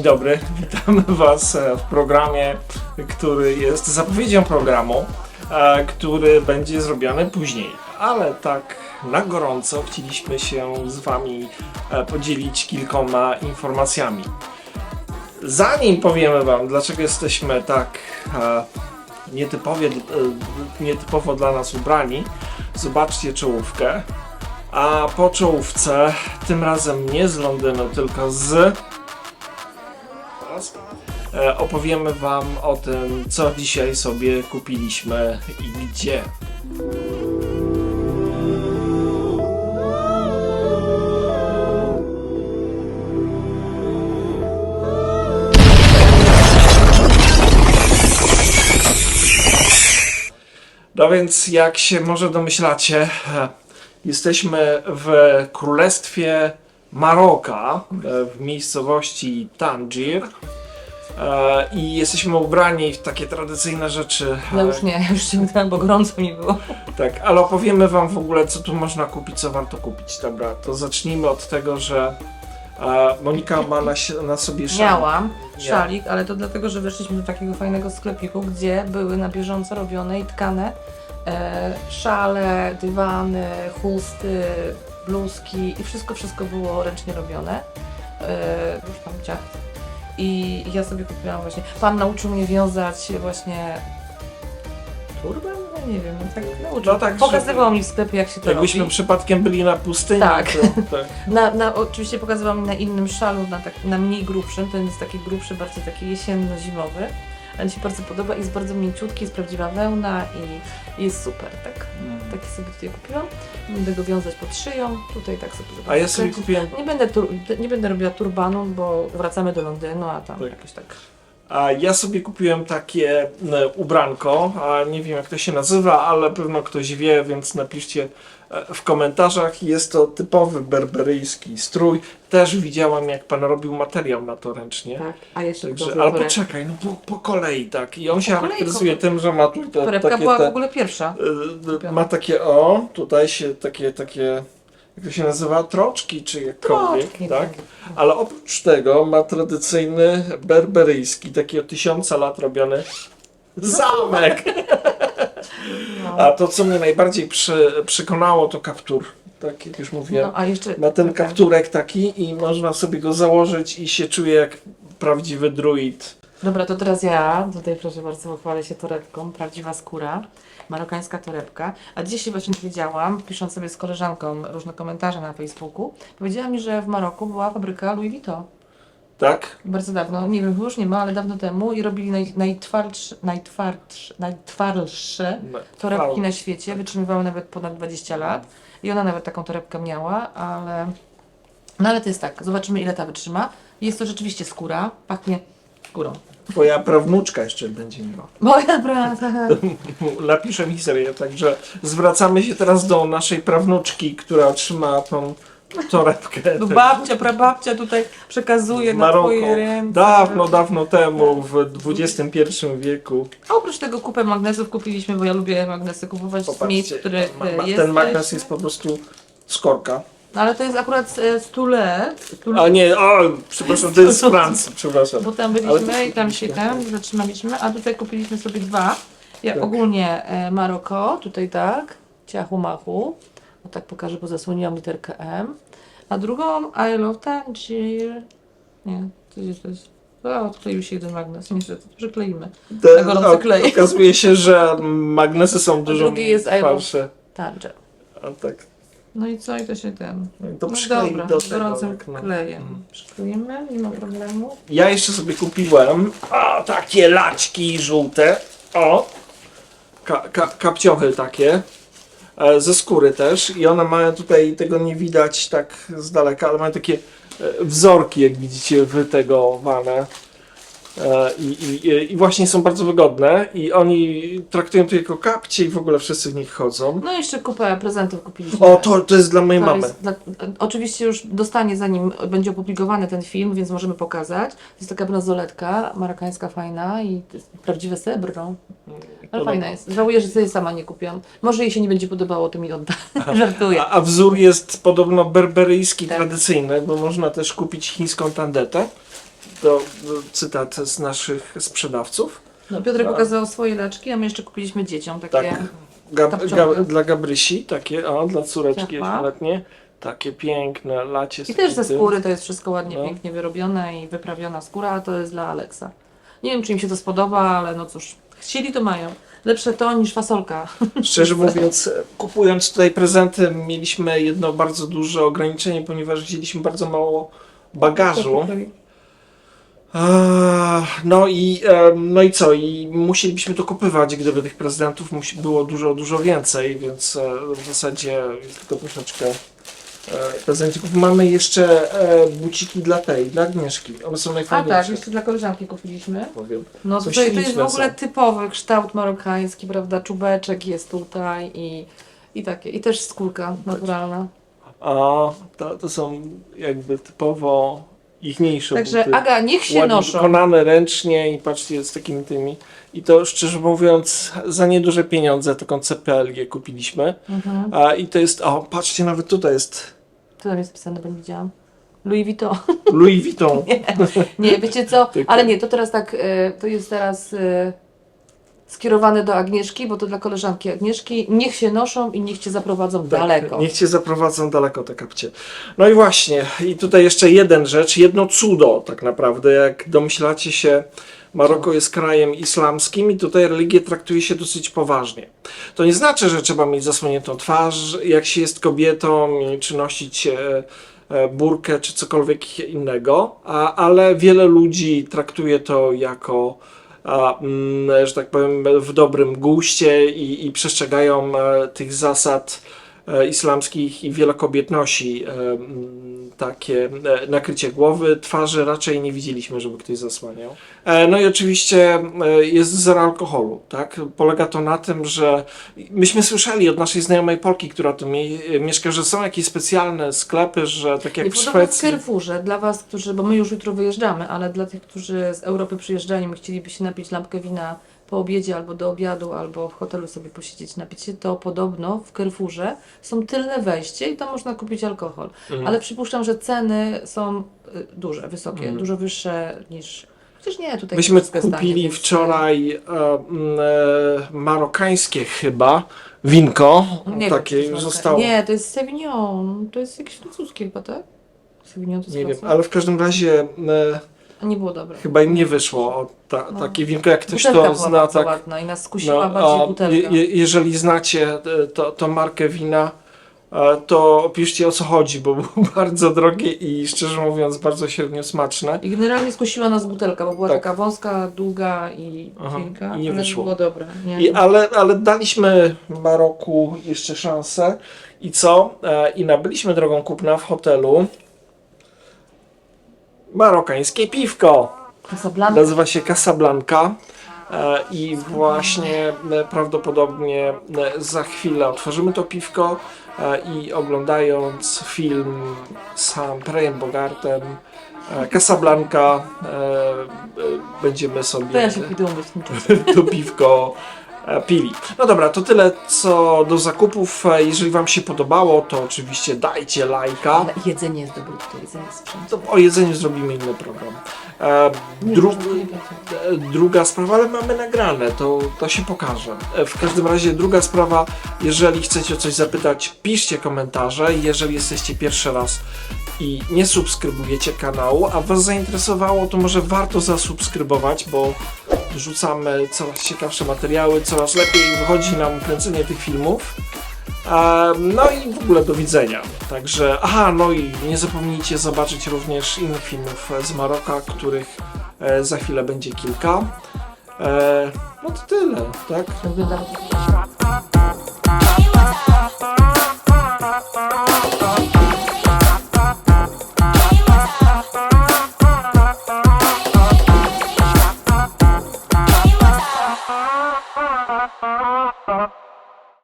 Dzień dobry, witamy Was e, w programie, który jest zapowiedzią programu, e, który będzie zrobiony później. Ale tak na gorąco chcieliśmy się z Wami e, podzielić kilkoma informacjami. Zanim powiemy Wam, dlaczego jesteśmy tak nietypowie, nietypowo dla nas ubrani, zobaczcie czołówkę. A po czołówce, tym razem nie z Londynu, tylko z opowiemy Wam o tym, co dzisiaj sobie kupiliśmy i gdzie. No więc, jak się może domyślacie, e, jesteśmy w królestwie Maroka, e, w miejscowości Tangier. E, I jesteśmy ubrani w takie tradycyjne rzeczy. Ja już nie, już się udałam, bo gorąco mi było. Tak, ale opowiemy Wam w ogóle, co tu można kupić, co warto kupić. Dobra, to zacznijmy od tego, że e, Monika ma na, si- na sobie szal. Miałam szalik, ale to dlatego, że weszliśmy do takiego fajnego sklepiku, gdzie były na bieżąco robione i tkane e, szale, dywany, chusty, bluzki i wszystko, wszystko było ręcznie robione. E, już tam ciach. I ja sobie kupiłam właśnie. Pan nauczył mnie wiązać właśnie turban? No nie wiem, tak nauczył. No tak, Pokazywał mi w sklepie, jak się to Jakbyśmy robi. przypadkiem byli na pustyni. Tak. To, tak. Na, na, oczywiście pokazywał mi na innym szalu, na, tak, na mniej grubszym. Ten jest taki grubszy, bardziej taki jesienno-zimowy. Ale mi się bardzo podoba, jest bardzo mięciutki, jest prawdziwa wełna i jest super, tak? Taki sobie tutaj kupiłam. Będę go wiązać pod szyją, tutaj tak sobie A ja sobie kupiłem Nie będę, tur, nie będę robiła turbanu, bo wracamy do Londynu, a tam Tak. jakoś tak. A ja sobie kupiłem takie e, ubranko, a nie wiem jak to się nazywa, ale pewno ktoś wie, więc napiszcie w komentarzach. Jest to typowy berberyjski strój. Też widziałam jak pan robił materiał na to ręcznie. Tak, a jeszcze Także, ale poczekaj, no po, po kolei tak. I on się kolei, charakteryzuje tym, że ma tu te, Torebka takie była te, w ogóle pierwsza. e, ma takie o, tutaj się takie, takie, jak to się nazywa, troczki czy jakkolwiek, Troczki, tak? tak. Ale oprócz tego ma tradycyjny berberyjski, taki od tysiąca lat robiony zamek. No. A to, co mnie najbardziej przy, przekonało, to kaptur. Tak jak już mówiłem. No, jeszcze Ma ten kapturek taki i można sobie go założyć i się czuje jak prawdziwy druid. Dobra, to teraz ja, tutaj proszę bardzo, pochwalę się torebką, prawdziwa skóra, marokańska torebka. A dzisiaj właśnie dowiedziałam, pisząc sobie z koleżanką różne komentarze na Facebooku, powiedziała mi, że w Maroku była fabryka Louis Vuitton. Tak? Bardzo dawno, nie wiem, już nie ma, ale dawno temu i robili naj, najtwardsze, najtwardsze, najtwardsze torebki na świecie, wytrzymywały nawet ponad 20 lat i ona nawet taką torebkę miała, ale no ale to jest tak, zobaczymy ile ta wytrzyma. Jest to rzeczywiście skóra, pachnie skórą. Twoja prawnuczka jeszcze będzie miała. Moja praca. Napiszę historię, także zwracamy się teraz do naszej prawnuczki, która otrzymała tą torebkę. No babcia, prababcia tutaj przekazuje na Maroko. twoje ręce. Dawno, dawno temu, w XXI wieku. A oprócz tego kupę magnesów kupiliśmy, bo ja lubię magnesy kupować z miejsc, w których ma, ma, jest. ten magnes jest po prostu z korka. No, ale to jest akurat e, stule, stule A nie, o, przepraszam, to jest z Francji, przepraszam. bo tam Ale byliśmy to- i tam się tam zatrzymaliśmy, a tutaj kupiliśmy sobie dwa. Ja Tak. ogólnie e, Maroko, tutaj tak, ciachu machu. Tak pokażę, bo zasłoniłam literkę M. A drugą I love Tangier. Nie, to jest to jest. O, odkleił się jeden magnes, niestety, przykleimy. Na gorący o- klej. Okazuje się, że magnesy są dużo drugi jest I love-. Tangier. A tak, No i co? I to się ten. no to No przyklei dobra, do tego. gorącym no. klejem. Mhm. Przykleimy, nie ma problemu. Ja jeszcze sobie kupiłem a, takie laczki żółte. O! Ka, ka, kapciochy takie. E, ze skóry też. I one mają tutaj, tego nie widać tak z daleka, ale mają takie e, wzorki, jak widzicie, wytegowane. E, I, i, I właśnie są bardzo wygodne. I oni traktują to jako kapcie i w ogóle wszyscy w nich chodzą. No i jeszcze kupę prezentów kupiliśmy. O, to, to jest dla mojej To mamy. Dla, oczywiście już dostanie zanim będzie opublikowany ten film, więc możemy pokazać. To jest taka bransoletka marokańska fajna i prawdziwe srebro. Ale fajna jest. Żałuję, że sobie sama nie kupiłam. Może jej się nie będzie podobało, to mi odda. Żartuję. A, a wzór jest podobno berberyjski, Tak. tradycyjny, bo można też kupić chińską tandetę. To cytat z naszych sprzedawców. No, Piotrek A. pokazał swoje leczki, a my jeszcze kupiliśmy dzieciom takie. Tak. Gab, ga, dla Gabrysi, takie, o, dla córeczki Ciepła. ośmioletnie. Takie piękne, lacie I też ze skóry to jest wszystko ładnie, No. pięknie wyrobione i wyprawiona skóra, a to jest dla Aleksa. Nie wiem, czy im się to spodoba, ale no cóż, chcieli to mają. Lepsze to niż fasolka. Szczerze mówiąc, kupując tutaj prezenty, mieliśmy jedno bardzo duże ograniczenie, ponieważ wzięliśmy bardzo mało bagażu. No i, em, no i co? I musielibyśmy to kupywać, gdyby tych prezentów musi, było dużo, dużo więcej, więc e, w zasadzie jest tylko troszeczkę e, prezencików. Mamy jeszcze e, buciki dla tej, dla Agnieszki. One są A najfajniejsze. tak, jeszcze dla koleżanki kupiliśmy. powiem. No tutaj to jest w ogóle typowy kształt marokański, prawda? Czubeczek jest tutaj i, i takie. I też skórka naturalna. A to, to są jakby typowo ichniejsze Także buty. Aga, niech się ładnie noszą. wykonane ręcznie i patrzcie z takimi tymi. I to szczerze mówiąc, za nieduże pieniądze taką CPLG kupiliśmy. Mhm. A, I to jest, o patrzcie, nawet tutaj jest Co tam jest pisane, bo nie widziałam. Louis Vuitton. Louis Vuitton. Nie, wiecie co? Ale nie, to teraz tak, e, to jest teraz e, skierowane do Agnieszki, bo to dla koleżanki Agnieszki. Niech się noszą i niech cię zaprowadzą daleko. Tak, Niech cię zaprowadzą daleko te kapcie. No i właśnie, i tutaj jeszcze jeden rzecz, jedno cudo tak naprawdę, jak domyślacie się, Maroko jest krajem islamskim i tutaj religię traktuje się dosyć poważnie. To nie znaczy, że trzeba mieć zasłoniętą twarz, jak się jest kobietą, czy nosić e, e, burkę, czy cokolwiek innego, ale wiele ludzi traktuje to jako że tak powiem, w dobrym guście i, i przestrzegają e, tych zasad islamskich i wiele kobiet nosi e, takie e, nakrycie głowy, twarzy raczej nie widzieliśmy, żeby ktoś zasłaniał. E, No i oczywiście e, jest zero alkoholu, tak? Polega to na tym, że myśmy słyszeli od naszej znajomej Polki, która tu mie- mieszka, że są jakieś specjalne sklepy, że tak jak I w podobno w Szwecji. Carrefourze, dla Was, którzy, bo my już jutro wyjeżdżamy, ale dla tych, którzy z Europy przyjeżdżają i chcieliby się napić lampkę wina po obiedzie albo do obiadu, albo w hotelu sobie posiedzieć, napić się, to podobno w Carrefourze są tylne wejście i tam można kupić alkohol. Mhm. Ale przypuszczam, że ceny są y, duże, wysokie, Mhm. dużo wyższe niż... Chociaż nie, tutaj Myśmy kupili więc- wczoraj e, m, e, marokańskie chyba winko. Nie wiem, takie czy to jest marka- zostało. Nie, Nie, to jest Sauvignon, to jest jakieś francuskie chyba, tak? Sauvignon to jest wiem, francuskie. ale w każdym razie e, nie było dobre. chyba im nie wyszło o ta, No. takie winko, jak ktoś Butelka to była zna. Tak, ładna i nas skusiła no, bardziej butelka. je, je- jeżeli znacie e, to, to markę wina, e, to opiszcie o co chodzi, bo było bardzo drogie i szczerze mówiąc bardzo średnio smaczne. I generalnie skusiła nas butelka, bo była Tak. taka wąska, długa i cienka, i nie wyszło. było dobre. Nie? I, ale, ale daliśmy Maroku jeszcze szansę. I co? E, I nabyliśmy drogą kupna w hotelu marokańskie piwko. Casablanca. Nazywa się Casablanca. E, I właśnie e, prawdopodobnie e, za chwilę otworzymy to piwko i oglądając film z Humphreyem Bogartem Casablanca będziemy sobie To ja to piwko pili. No dobra, to tyle co do zakupów. E, Jeżeli Wam się podobało, to oczywiście dajcie lajka. Ale jedzenie jest dobre, to jedzenie jest. To o jedzeniu zrobimy inny program. E, dru, e, druga sprawa, ale mamy nagrane, to, to się pokaże. E, W każdym razie druga sprawa, jeżeli chcecie o coś zapytać, piszcie komentarze. Jeżeli jesteście pierwszy raz i nie subskrybujecie kanału, a Was zainteresowało, to może warto zasubskrybować, bo wrzucamy coraz ciekawsze materiały, coraz lepiej wychodzi nam kręcenie tych filmów. No i w ogóle do widzenia. Także, aha, no i nie zapomnijcie zobaczyć również innych filmów z Maroka, których e, za chwilę będzie kilka. E, No to tyle, tak?